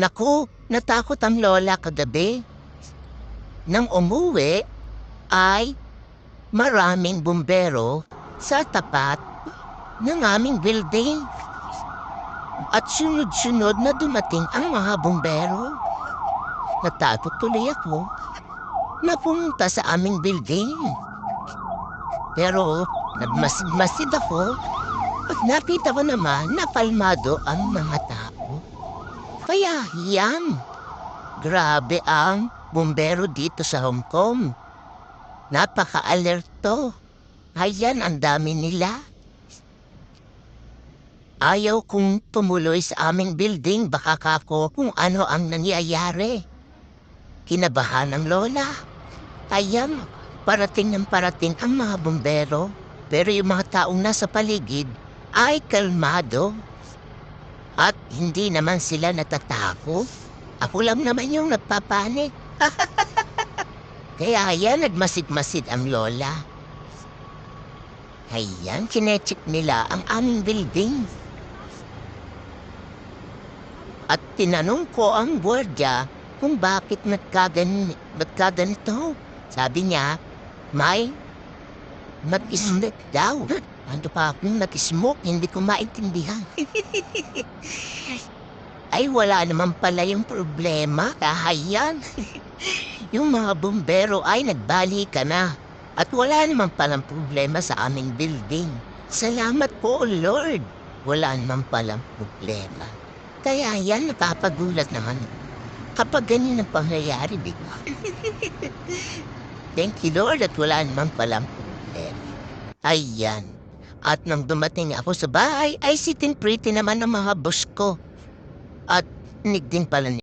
Naku, natakot ang lola kagabi. Nang umuwi, ay maraming bumbero sa tapat ng aming building. At sunod-sunod na dumating ang mga bumbero. Natakot tuloy ako na pumunta sa aming building. Pero nagmasid-masid ako at nakita ko naman na palmado ang mga tao. Kaya yan, grabe ang bumbero dito sa Hong Kong. Napaka-alerto. Ayan, ang dami nila. Ayaw kong tumuloy sa aming building baka kako kung ano ang nangyayari. Kinabahan ng lola. Ayan, parating ng parating ang mga bumbero. Pero yung mga taong nasa paligid ay kalmado. At hindi naman sila natatakot. Ako lang naman yung nagpapanik. Kaya yan, nagmasid-masid ang lola. Ayan, kinechik nila ang aming building. At tinanong ko ang gwardiya kung bakit nagkagan nagkaganito. Sabi niya, may mag-smoke daw. Ano pa akong nag-smoke, hindi ko maintindihan. Ay, wala naman pala yung problema. Kahayan. yung mga bumbero ay nagbali ka na. At wala naman palang problema sa aming building. Salamat po, Lord. Wala naman palang problema. Kaya yan, napapagulat naman. Kapag ganyan ang pangyayari, bigla. Thank you, Lord, at wala naman palang. Ayan. At nang dumating ako sa bahay, ay sitting pretty naman ang mga boss ko. At nig din pala ni